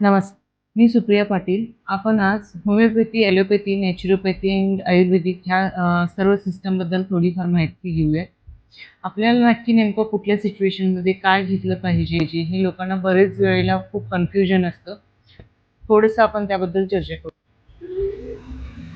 नमस्कार मी सुप्रिया पाटील. आपण आज homeopathy allopathy naturopathy and ayurvedic ह्या सर्व सिस्टमबद्दल थोडीफार माहिती घेऊया. आपल्याला नक्की नेमकं कुठल्या सिच्युएशनमध्ये काय घेतलं पाहिजे जे हे लोकांना बरेच वेळेला खूप कन्फ्युजन असतं. थोडंसं आपण त्याबद्दल चर्चा करू.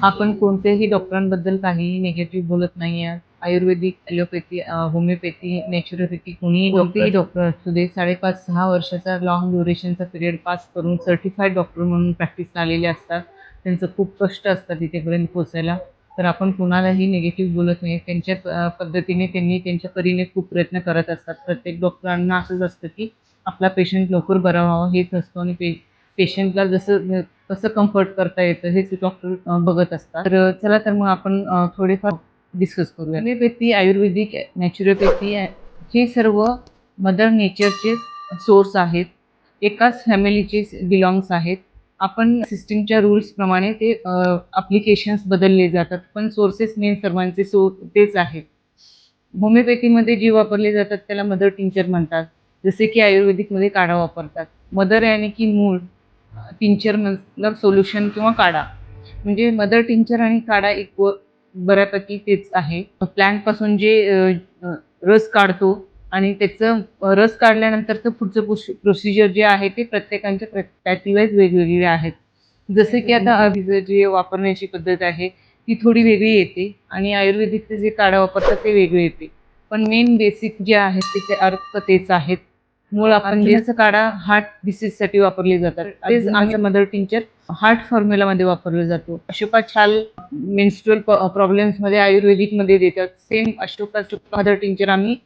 आपण कोणत्याही डॉक्टरांबद्दल काहीही निगेटिव्ह बोलत नाही आहात. आयुर्वेदिक ॲलोपॅथी होमिओपॅथी नॅचरोपॅथी कोणीही कोणतेही डॉक्टर असू दे साडेपाच सहा वर्षाचा लॉंग ड्युरेशनचा पिरियड पास करून सर्टिफाईड डॉक्टर म्हणून प्रॅक्टिसला आलेले असतात. त्यांचं खूप कष्ट असतात तिथेपर्यंत पोचायला. तर आपण कुणालाही निगेटिव्ह बोलत नाही. त्यांच्या पद्धतीने त्यांनी त्यांच्या परीने खूप प्रयत्न करत असतात. प्रत्येक डॉक्टरांना असंच असतं की आपला पेशंट लवकर बरा व्हावा हेच असतं. आणि पे पेशंटला जसं कसं कम्फर्ट करता येतं हेच डॉक्टर बघत असतात. तर चला तर मग आपण थोडेफार डिस्कस करूया. होमिओपॅथी आयुर्वेदिक नॅचरोपॅथी हे सर्व मदर नेचरचे सोर्स आहेत. एकाच फॅमिलीचे बिलॉंग्स आहेत. आपण सिस्टीमच्या रूल्सप्रमाणे ते अप्लिकेशन्स बदलले जातात. पण सोर्सेस मेन सर्वांचे सो तेच आहेत. होमिओपॅथीमध्ये जे वापरले जातात त्याला मदर टिंचर म्हणतात. जसे की आयुर्वेदिकमध्ये काढा वापरतात. मदर याने की मूळ टिंचर मतलब सोल्युशन किंवा काढा. म्हणजे मदर टिंचर आणि काढा एक व- बऱ्यापैकी तेच आहे. प्लॅन्टपासून जे रस काढतो आणि त्याचं रस काढल्यानंतरचं पुढचं प्रोसिजर जे आहे ते प्रत्येकांच्या पॅथीवाईज वेगवेगळे आहेत. जसे की आता अभिज जे वापरण्याची पद्धत आहे ती थोडी वेगळी येते आणि आयुर्वेदिकचे जे काढा वापरतात ते वेगळे येते. पण मेन बेसिक जे आहेत त्याचे अर्थ तेच आहेत. मूळ आपण ज्याचा काढा हार्ट डिसीजसाठी वापरले जातात. तेच आमचं मदर टिंचर हार्ट फॉर्म्युलामध्ये वापरलं जातो. अशोका छाल मेन्स्ट्रुअल प्रॉब्लेम्समध्ये आयुर्वेदिकमध्ये देतात. सेम अशोका मदर टिंचर आम्ही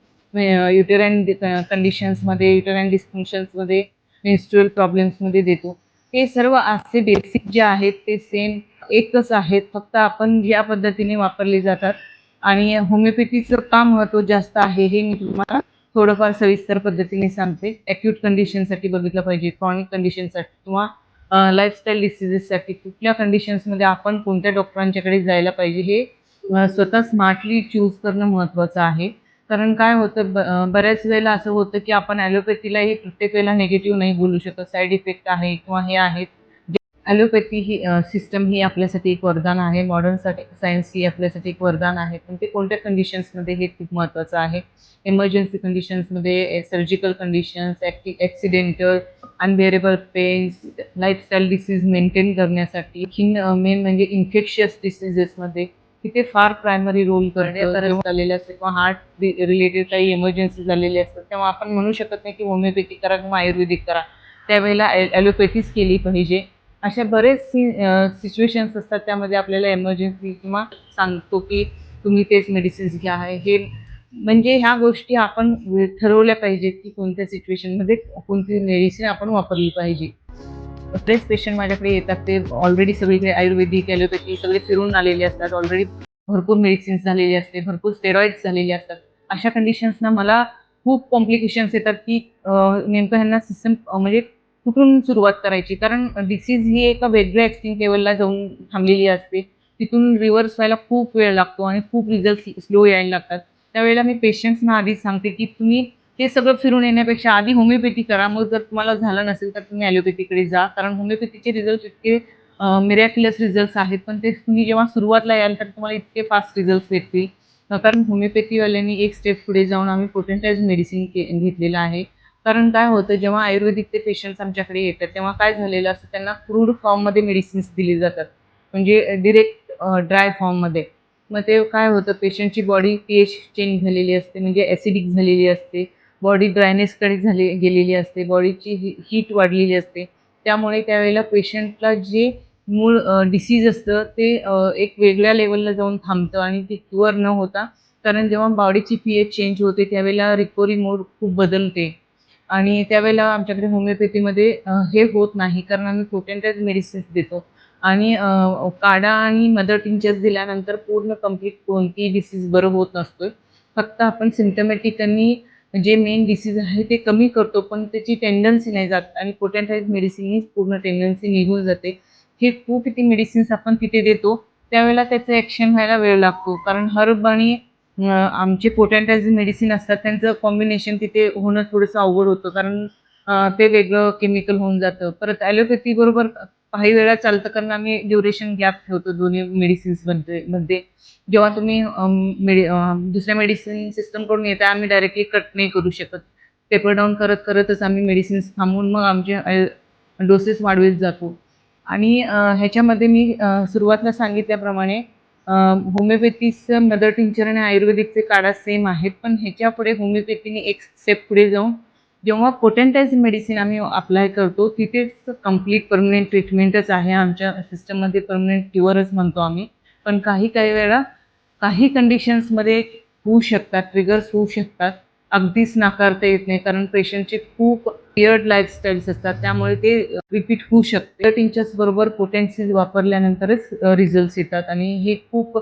युटेराईन कंडिशन्समध्ये युटेराईन डिस्फंक्शन्समध्ये मेन्स्ट्रुअल प्रॉब्लेम्समध्ये देतो. हे सर्व असे बेसिक जे आहेत ते सेम एकच आहेत. फक्त आपण ज्या पद्धतीने वापरले जातात आणि होमिओपॅथीचं का महत्त्व जास्त आहे हे मी तुम्हाला थोडंफार सविस्तर पद्धतीने सांगते. ॲक्यूट कंडिशनसाठी बघितलं पाहिजे क्रॉनिक कंडिशनसाठी किंवा लाईफस्टाईल डिसिजेससाठी कुठल्या कंडिशन्समध्ये आपण कोणत्या डॉक्टरांच्याकडे जायला पाहिजे हे स्वतः स्मार्टली चूज करणं महत्त्वाचं आहे. कारण काय होतं ब बऱ्याच वेळेला असं होतं की आपण ॲलोपॅथीलाही प्रत्येक वेळेला निगेटिव्ह नाही बोलू शकत. साईड इफेक्ट आहे किंवा हे आहेत. ॲलोपॅथी ही सिस्टम ही आपल्यासाठी एक वरदान आहे. मॉडर्न सायन्स ही आपल्यासाठी एक वरदान आहे. पण ते कोणत्या कंडिशन्समध्ये हे खूप महत्त्वाचं आहे? एमर्जन्सी कंडिशन्समध्ये surgical conditions ॲक्टि accidental unbearable pains lifestyle disease maintain करण्यासाठी खिन मेन म्हणजे इन्फेक्शियस डिसिजेसमध्ये तिथे फार प्रायमरी रोल करतो. झालेले असते किंवा हार्ट रिलेटेड काही इमर्जन्सी झालेली असतात तेव्हा आपण म्हणू शकत नाही की होमिओपॅथी करा किंवा आयुर्वेदिक करा. त्यावेळेला ॲलोपॅथीच केली पाहिजे. अशा बरेच सिच्युएशन्स असतात त्यामध्ये आपल्याला एमर्जन्सी किंवा सांगतो की तुम्ही तेच मेडिसिन्स घ्या. आहे हे म्हणजे ह्या गोष्टी आपण ठरवल्या पाहिजेत की कोणत्या सिच्युएशनमध्ये कोणती मेडिसिन आपण वापरली पाहिजे. बरेच पेशंट माझ्याकडे येतात. ते ऑलरेडी सगळीकडे आयुर्वेदिक ॲलोपॅथी सगळे फिरून आलेले असतात. ऑलरेडी भरपूर मेडिसिन्स झालेली असते भरपूर स्टेरॉइड्स झालेले असतात. अशा कंडिशन्सना मला खूप कॉम्प्लिकेशन्स येतात की नेमकं ह्यांना सिस्टम म्हणजे कुठून सुरुवात करायची? कारण डिसीज ही एका वेगळ्या एक्स्टिंग लेवलला जाऊन थांबलेली असते. तिथून रिव्हर्स व्हायला खूप वेळ लागतो आणि खूप रिझल्ट स्लो यायला लागतात. त्यावेळेला मी पेशंट्सना आधीच सांगते की तुम्ही ते सगळं फिरून येण्यापेक्षा आधी होमिओपॅथी करा. मग जर तुम्हाला झालं नसेल तर तुम्ही ॲलोपॅथीकडे जा. कारण होमिओपॅथीचे रिझल्ट इतके मिरॅक्युलस रिझल्ट्स आहेत. पण ते तुम्ही जेव्हा सुरुवातला याल तर तुम्हाला इतके फास्ट रिझल्ट्स भेटतील. कारण होमिओपॅथीवाल्यांनी एक स्टेप पुढे जाऊन आम्ही पोटेंटाइज मेडिसिन के घेतलेलं आहे. कारण काय होतं जेव्हा आयुर्वेदिकचे पेशंट्स आमच्याकडे येतात तेव्हा काय झालेलं असतं त्यांना क्रूड फॉर्ममध्ये मेडिसिन्स दिली जातात. म्हणजे डिरेक्ट ड्राय फॉर्ममध्ये मग ते काय होतं पेशंटची बॉडी पी एच चेंज झालेली असते म्हणजे ॲसिडिक झालेली असते. बॉडी ड्रायनेसकडे झाली गेलेली असते. बॉडीची ही हीट वाढलेली असते. त्यामुळे त्यावेळेला पेशंटला जे मूळ डिसीज असतं ते एक वेगळ्या लेवलला जाऊन थांबतं आणि ते क्युअर न होता. कारण जेव्हा बॉडीची पी एच चेंज होते त्यावेळेला रिकवरी मोड खूप बदलते. आणि त्यावेळेला आमच्याकडे होमिओपॅथीमध्ये हे होत नाही कारण आम्ही पोटेंटाइज मेडिसिन्स देतो. आणि काढा आणि मदर टिंचर्स दिल्यानंतर पूर्ण कंप्लीट कोणतीही डिसीज बरं होत नसतो फक्त आपण सिम्टमॅटिक त्यांनी जे मेन डिसीज आहे ते कमी करतो पण त्याची टेंडन्सी नाही जात आणि पोटेंटाईज मेडिसिन पूर्ण टेंडन्सी निघून जाते. हे खूप किती मेडिसिन्स आपण तिथे देतो. त्यावेळेला त्याचं ॲक्शन व्हायला वेळ लागतो. कारण हर्ब आणि आमचे पोटेंटाइज मेडिसिन असतात त्यांचं कॉम्बिनेशन तिथे होणं थोडंसं अवघड होतं कारण ते वेगळं केमिकल होऊन जातं. परत ॲलोपॅथीबरोबर काही वेळा चालतं कारण आम्ही ड्युरेशन गॅप ठेवतो दोन्ही मेडिसिन्समध्ये मध्ये जेव्हा तुम्ही मेडि दुसऱ्या मेडिसिन सिस्टमकडून येता आम्ही डायरेक्टली कट नाही करू शकत. पेपर डाऊन करत करतच आम्ही मेडिसिन्स थांबवून मग आमचे डोसेस वाढवीत जातो. आणि ह्याच्यामध्ये मी सुरुवातला सुरुवातीला सांगितल्याप्रमाणे होमिओपॅथीचं मदर टिंचर आणि आयुर्वेदिकचे काढा सेम आहेत पण ह्याच्या पुढे होमिओपॅथीने एक स्टेप पुढे जाऊन जेव्हा पोटेंटाइज मेडिसिन आम्ही अप्लाय करतो तिथेच कंप्लीट परमनंट ट्रीटमेंटच आहे. आमच्या सिस्टममध्ये परमनंट क्युअरच म्हणतो आम्ही. पण काही काही वेळा काही कंडिशन्समध्ये होऊ शकतात ट्रिगर्स होऊ शकतात. अगदीच नाकारता येत नाही कारण पेशंटचे खूप पिअर्ड लाईफस्टाईल्स असतात. त्यामुळे ते रिपीट होऊ शकते. टिंचर्स बरोबर पोटेन्सी वापरल्यानंतरच रिझल्ट्स येतात. आणि हे खूप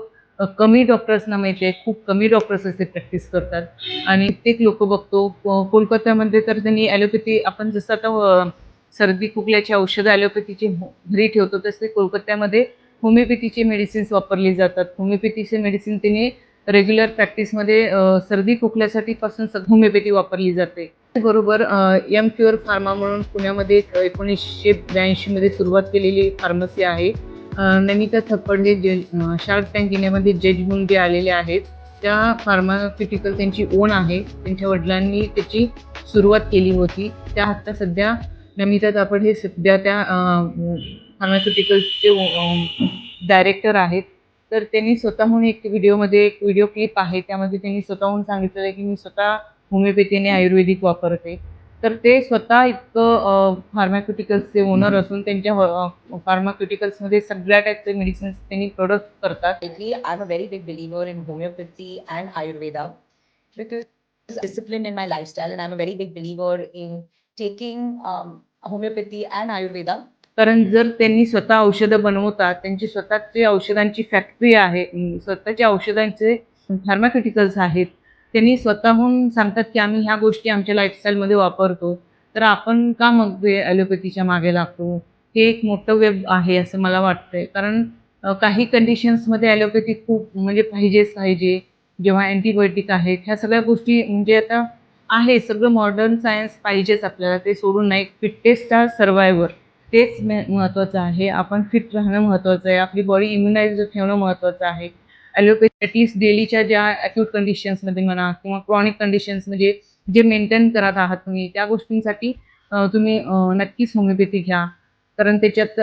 कमी डॉक्टर्सना माहिती आहे खूप कमी डॉक्टर्स असे प्रॅक्टिस करतात. आणि कित्येक लोक बघतो कोलकात्यामध्ये तर त्यांनी ॲलोपॅथी आपण जसं आता सर्दी खोकल्याची औषधं ॲलोपॅथीची घरी ठेवतो तसे कोलकात्यामध्ये होमिओपॅथीचे मेडिसिन्स वापरली जातात. होमिओपॅथीचे मेडिसिन त्यांनी रेग्युलर प्रॅक्टिसमध्ये सर्दी खोकल्यासाठी पासून सग होमिओपॅथी वापरली जाते. बरोबर एम क्युअर फार्मा म्हणून पुण्यामध्ये एकोणीसशे ब्याऐंशीमध्ये सुरुवात केलेली फार्मसी आहे. अ, नमिता थप्पड हे जे शार्क टँक जिल्ह्यामध्ये जज म्हणून जे आलेले आहेत. त्या फार्मास्युटिकल त्यांची ओन आहे. त्यांच्या वडिलांनी त्याची सुरुवात केली होती. त्या आत्ता सध्या नमिता थापड हे सध्या त्या फार्मास्युटिकल्सचे डायरेक्टर आहेत. तर त्यांनी स्वतःहून एक व्हिडिओमध्ये एक व्हिडिओ क्लिप आहे. त्यामध्ये त्यांनी स्वतःहून सांगितलेलं आहे की मी स्वतः होमिओपॅथी आणि आयुर्वेदिक वापरते. तर ते स्वतः इतकं फार्माक्युटिकल्सचे ओनर असून त्यांच्या फार्माक्युटिकल्समध्ये सगळ्या टाईपचे मेडिसिन्स त्यांनी प्रोडक्ट करतात. Lately, I'm a very big believer in homeopathy and Ayurveda because it's discipline in my lifestyle, and I'm a very big believer in taking um, homeopathy and कारण जर त्यांनी स्वतः औषधं बनवतात त्यांची स्वतःची औषधांची फॅक्टरी आहे स्वतःच्या औषधांचे फार्माक्युटिकल्स आहेत त्यांनी स्वतःहून सांगतात की आम्ही ह्या गोष्टी आमच्या लाईफस्टाईलमध्ये वापरतो. तर आपण का मग ॲलोपॅथीच्या मागे लागतो? हे एक मोठं वेब आहे असं मला वाटतंय. कारण काही कंडिशन्समध्ये ॲलोपॅथी खूप म्हणजे पाहिजेच पाहिजे. जेव्हा अँटीबायोटिक आहेत ह्या सगळ्या गोष्टी म्हणजे आता आहे सगळं मॉडर्न सायन्स पाहिजेच आपल्याला. ते सोडून नाही फिटेस्ट आर सर्वायवर तेच मे- महत्त्वाचं आहे. आपण फिट राहणं महत्त्वाचं आहे. आपली बॉडी इम्युनाइज ठेवणं महत्त्वाचं आहे. ॲलोपॅथी डेलीच्या ज्या ॲक्यूट कंडिशन्समध्ये म्हणा किंवा क्रॉनिक कंडिशन्स म्हणजे जे मेंटेन करत आहात तुम्ही त्या गोष्टींसाठी तुम्ही नक्कीच होमिओपॅथी घ्या. कारण त्याच्यात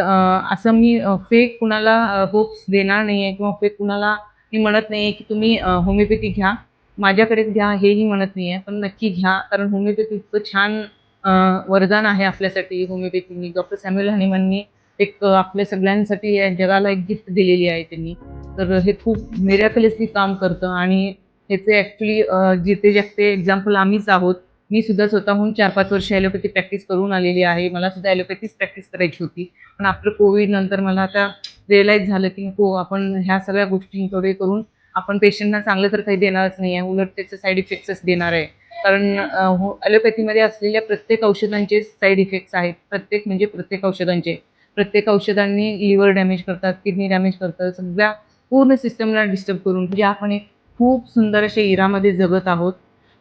असं मी फेक कुणाला होप्स देणार नाही आहे किंवा फेक कुणाला मी म्हणत नाही आहे की तुम्ही होमिओपॅथी घ्या. माझ्याकडेच घ्या हेही म्हणत नाही आहे पण नक्की घ्या कारण होमिओपॅथी इतकं छान वरदान आहे आपल्यासाठी होमिओपॅथीनी. डॉक्टर सॅम्युअल हनीमाननी एक आपल्या सगळ्यांसाठी या जगाला एक गिफ्ट दिलेली आहे त्यांनी. तर हे खूप मिरॅकलसली काम करतं आणि ह्याचे ॲक्च्युली जिथे जगते एक्झाम्पल आम्हीच आहोत. मी सुद्धा स्वतःहून चार पाच वर्ष ॲलोपॅथी प्रॅक्टिस करून आलेली आहे. मला सुद्धा ॲलोपॅथीच प्रॅक्टिस करायची होती. पण आफ्टर कोविड नंतर मला आता रिअलाईज झालं की हो आपण ह्या सगळ्या गोष्टींकडे करून आपण पेशंटना चांगलं तर काही देणारच नाही आहे उलट त्याचे साईड इफेक्ट्सच देणार आहे. कारण हो ॲलोपॅथीमध्ये असलेल्या प्रत्येक औषधांचे साईड इफेक्ट्स आहेत. प्रत्येक म्हणजे प्रत्येक औषधांचे. प्रत्येक औषधांनी लिव्हर डॅमेज करतात किडनी डॅमेज करतात. सगळ्या पूर्ण सिस्टमला डिस्टर्ब करून म्हणजे आपण एक खूप सुंदर अशा इरामध्ये जगत आहोत.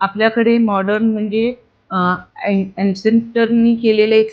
आपल्याकडे मॉडर्न म्हणजे अँसेंटरनी केलेले एक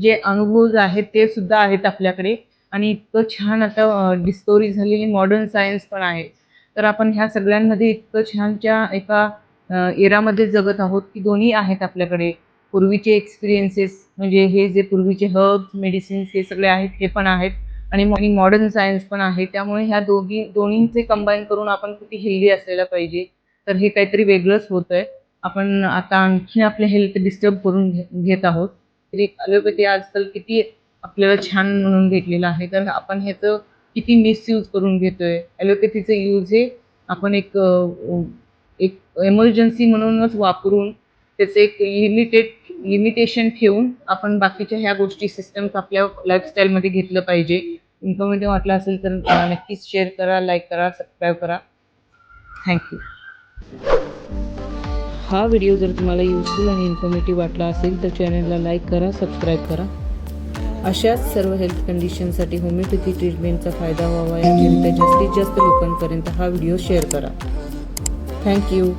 जे अनुभव आहेत ते सुद्धा आहेत आपल्याकडे. आणि इतकं छान आता डिस्कवरी झालेली मॉडर्न सायन्स पण आहे. तर आपण ह्या सगळ्यांमध्ये इतकं छानच्या एका एरामध्ये जगत आहोत की दोन्ही आहेत आपल्याकडे. पूर्वीचे एक्सपिरियन्सेस म्हणजे हे जे पूर्वीचे हर्ब्स मेडिसिन्स हे सगळे आहेत हे पण आहेत. आणि मॉडर्न सायन्स पण आहे. त्यामुळे ह्या दोघी दोन्हींचे कंबाईन करून आपण किती हेल्दी असायला पाहिजे. तर हे काहीतरी वेगळंच होतं आहे आपण आता आणखी आपले हेल्थ डिस्टर्ब करून घे घेत आहोत. तरी ॲलोपॅथी आजकाल किती आपल्याला छान म्हणून घेतलेलं आहे. तर आपण ह्याचं किती मिसयूज करून घेतोय. ॲलोपॅथीचं यूज हे आपण एक एक एमर्जन्सी म्हणूनच वापरून त्याचं एक लिमिटेड लिमिटेशन ठेवून आपण बाकीच्या ह्या गोष्टी सिस्टम्स आपल्या लाईफस्टाईलमध्ये घेतलं पाहिजे. इन्फॉर्मेटिव्ह वाटलं असेल तर नक्कीच शेअर करा लाईक करा सबस्क्राईब करा. थँक्यू हा व्हिडिओ जर तुम्हाला युजफुल आणि इन्फॉर्मेटिव्ह वाटला असेल तर चॅनलला लाईक करा सबस्क्राईब करा. अशाच सर्व हेल्थ कंडिशनसाठी होमिओपॅथी ट्रीटमेंटचा फायदा व्हावा याकरिता जास्तीत जास्त लोकांपर्यंत हा व्हिडिओ शेअर करा. थँक्यू